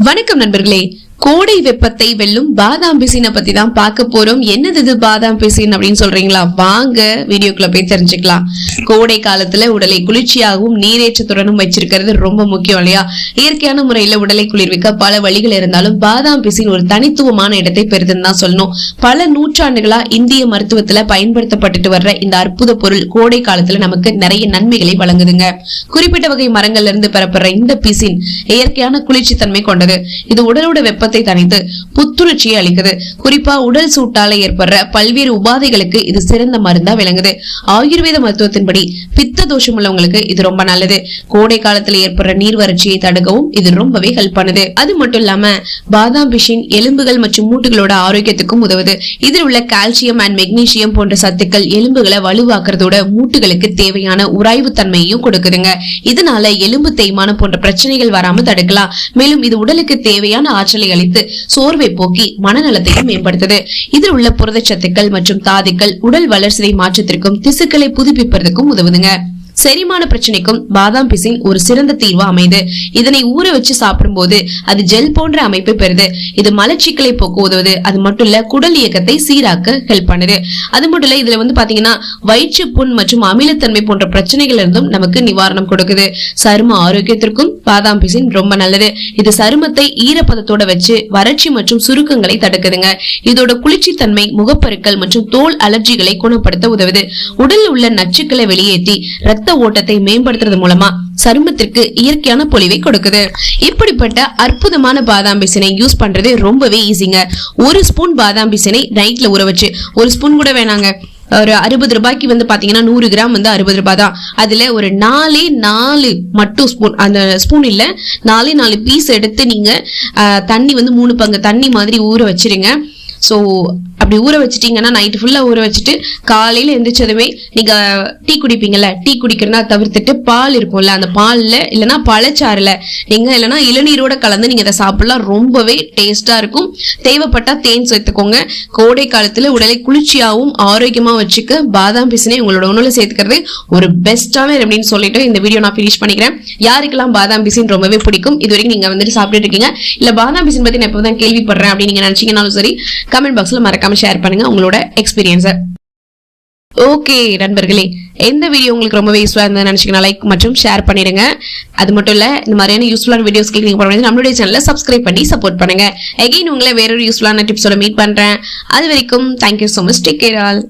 வணக்கம் நண்பர்களே. கோடை வெப்பத்தை வெல்லும் பாதாம் பிசினை பத்தி தான் பார்க்க போறோம். என்னது இது பாதாம் பிசின் அப்படின்னு சொல்றீங்களா? வாங்க வீடியோக்குள்ள போய் தெரிஞ்சுக்கலாம். கோடை காலத்துல உடலை குளிர்ச்சியாகவும் நீரேற்றத்துடனும் வச்சிருக்கிறது ரொம்ப முக்கியம் இல்லையா? இயற்கையான முறையில உடலை குளிர்விக்க பல வழிகள் இருந்தாலும் பாதாம் பிசின் ஒரு தனித்துவமான இடத்தை பெறுதுன்னு தான் சொல்லணும். பல நூற்றாண்டுகளா இந்திய மருத்துவத்துல பயன்படுத்தப்பட்டுட்டு வர்ற இந்த அற்புத பொருள் கோடை காலத்துல நமக்கு நிறைய நன்மைகளை வழங்குதுங்க. குறிப்பிட்ட வகை மரங்கள்ல இருந்து பெறப்படுற இந்த பிசின் இயற்கையான குளிர்ச்சி தன்மை கொண்டது. இது உடலோட வெப்ப வெப்பத்தை தணித்து புத்துணர்ச்சியை அளிக்குது. குறிப்பா உடல் சூட்டால ஏற்படுற பல்வேறு உபாதைகளுக்கு இது சிறந்த மருந்தா விளங்குது. ஆயுர்வேத மருத்துவத்தின்படி பித்த தோஷம் உள்ளவங்களுக்கு இது ரொம்ப நல்லது. கோடை காலத்துல ஏற்படுற நீர் வறட்சியை தடுக்கவும் இது ரொம்பவே ஹெல்ப் பண்ணுது. அது மட்டும் இல்லாம பாதாம் பிஷின் எலும்புகள் மற்றும் மூட்டுகளோட ஆரோக்கியத்துக்கும் உதவுது. இதில் உள்ள கால்சியம் அண்ட் மெக்னீசியம் போன்ற சத்துக்கள் எலும்புகளை வலுவாக்குறதோட மூட்டுகளுக்கு தேவையான உராய்வு தன்மையையும் கொடுக்குதுங்க. இதனால எலும்பு தேய்மானம் போன்ற பிரச்சனைகள் வராம தடுக்கலாம். மேலும் இது உடலுக்கு தேவையான ஆற்றலை அளித்து சோர்வை போக்கி மனநலத்தையும் மேம்படுத்தது. இதில் உள்ள புரதச்சத்துக்கள் மற்றும் தாதுக்கள் உடல் வளர்ச்சியை மாற்றத்திற்கும் திசுக்களை புதுப்பிப்பதற்கும் உதவுதுங்க. செரிமான பிரச்சனைக்கும் பாதாம் பிசின் ஒரு சிறந்த தீர்வு அமைது. இதனை ஊற வச்சு சாப்பிடும்போது அது ஜெல் போன்ற அமைப்பை பெறுது. இது மலச்சிக்கலை போக்க உதவுது. அது மட்டும் இல்ல குடல் இயக்கத்தை சீராக்க ஹெல்ப் பண்ணுது. அது மட்டும் இல்ல இதுல வந்து பாத்தீங்கன்னா வயிற்று புண் மற்றும் அமிலத்தன்மை போன்ற பிரச்சனைகள் இருந்தும் நமக்கு நிவாரணம் கொடுக்குது. சரும ஆரோக்கியத்திற்கும் பாதாம் பிசின் ரொம்ப நல்லது. இது சருமத்தை ஈரப்பதத்தோட வச்சு வறட்சி மற்றும் சுருக்கங்களை தடுக்குதுங்க. இதோட குளிர்ச்சி தன்மை முகப்பருக்கள் மற்றும் தோல் அலர்ஜிகளை குணப்படுத்த உதவுது. உடலில் உள்ள நச்சுக்களை வெளியேற்றி ரத்த ஓட்டத்தை மேம்படுத்துறது மூலமா சருமத்திற்கு இயற்கையான பொலிவை கொடுக்குது. இப்படிப்பட்ட அற்புதமான பாதாம் பிசினை யூஸ் பண்றது ரொம்பவே ஈஸிங்க ஒரு ஸ்பூன் பாதாம் பிசினை நைட்ல ஊற வச்சு ஒரு ஸ்பூன் கூட வேணாங்க. ஒரு அறுபது ரூபாய்க்கு வந்து பாத்தீங்கன்னா நூறு கிராம் வந்து அறுபது ரூபாய் தான். அதுல ஒரு நாலே நாலு மட்டும் ஸ்பூன் அந்த ஸ்பூன் இல்ல நாலே நாலு பீஸ் எடுத்து நீங்க தண்ணி வந்து மூணு பங்கு தண்ணி மாதிரி ஊற வச்சிருங்க. ஸோ அப்படி ஊற வச்சிட்டீங்கன்னா நைட்டு ஃபுல்லாக ஊற வச்சுட்டு காலையில் எந்திரிச்சதுமே நீங்கள் டீ குடிப்பீங்கல்ல டீ குடிக்கிறதா தவிர்த்துட்டு பால் இருக்கும்ல அந்த பாலில் இல்லைன்னா பழச்சாறுல நீங்க இல்லைன்னா இளநீரோட கலந்து நீங்க அதை சாப்பிடலாம். ரொம்பவே டேஸ்ட்டாக இருக்கும். தேவைப்பட்டால் தேன் சேர்த்துக்கோங்க. கோடை காலத்தில் உடலை குளிர்ச்சியாகவும் ஆரோக்கியமாக வச்சுக்க பாதாம் பிசினை உங்களோட உணவில் சேர்த்துக்கிறது ஒரு பெஸ்ட்டான அப்படின்னு சொல்லிட்டு இந்த வீடியோ நான் ஃபினிஷ் பண்ணிக்கிறேன். யாருக்கெல்லாம் பாதாம் பிசின் ரொம்பவே பிடிக்கும்? இது வரைக்கும் நீங்கள் வந்துட்டு சாப்பிட்டுட்டு இருக்கீங்க. இல்லை பாதாம் பிசின் பற்றி நான் இப்போ தான் கேள்விப்படுறேன் அப்படின்னு நீங்கள் நினச்சிங்கனாலும் சரி கமெண்ட் பாக்ஸில் மறக்காம ஷேர் பண்ணுங்க உங்களோட எக்ஸ்பீரியன்ஸை ஓகே நண்பர்களே எந்த வீடியோ உங்களுக்கு ரொம்பவே யூஸ்ஃபுல்லாக இருந்தால் நினச்சிங்கன்னா லைக் மற்றும் ஷேர் பண்ணிடுங்க. அது மட்டும் இல்லை இந்த மாதிரியான யூஸ்ஃபுல்லான வீடியோஸ் கிளிக் பண்ணுறது நம்மளுடைய சேனலை சப்ஸ்கிரைப் பண்ணி சப்போர்ட் பண்ணுங்க. எகைன் உங்களை வேறொரு யூஸ்ஃபுல்லான டிப்ஸோட மீட் பண்ணுறேன் அது வரைக்கும் thank you so much take care all